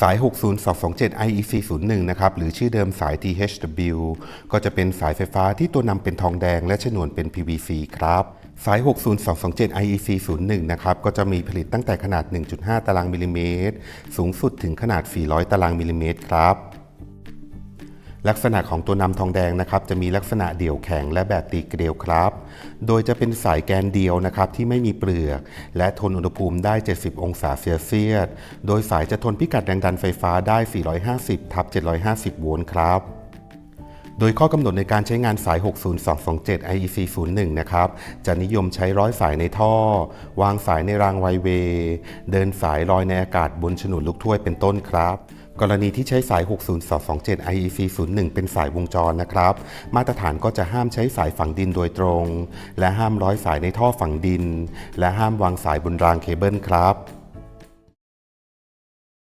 สาย 60227 IEC 01 นะครับ หรือชื่อเดิมสาย THW ก็จะเป็นสายไฟฟ้าที่ตัวนำเป็นทองแดงและฉนวนเป็น PVC ครับ สาย 60227 IEC 01 นะครับ ก็จะมีผลิตตั้งแต่ขนาด 1.5 ตารางมิลลิเมตร สูงสุดถึงขนาด 400 ตารางมิลลิเมตรครับ ลักษณะของตัวนำทองแดงนะครับจะมีลักษณะเดี่ยวแข็งและแบบตีเกลียวครับ โดยจะเป็นสายแกนเดียวนะครับที่ไม่มีเปลือก และทนอุณหภูมิได้ 70 องศาเซลเซียส โดยสายจะทนพิกัดแรงดันไฟฟ้าได้ 450ทับ750 โวลต์ครับโดยข้อกำหนดในการใช้งานสาย 60227 IEC 01 นะครับ จะนิยมใช้ร้อยสายในท่อ วางสายในรางไวเว เดินสายลอยในอากาศบนฉนวนลูกถ้วยเป็นต้นครับ กรณีที่ใช้สาย 60227 IEC 01 เป็นสายวงจรนะครับ มาตรฐานก็จะห้ามใช้สายฝังดินโดยตรง และห้ามร้อยสายในท่อฝังดิน และห้ามวางสายบนรางเคเบิลครับ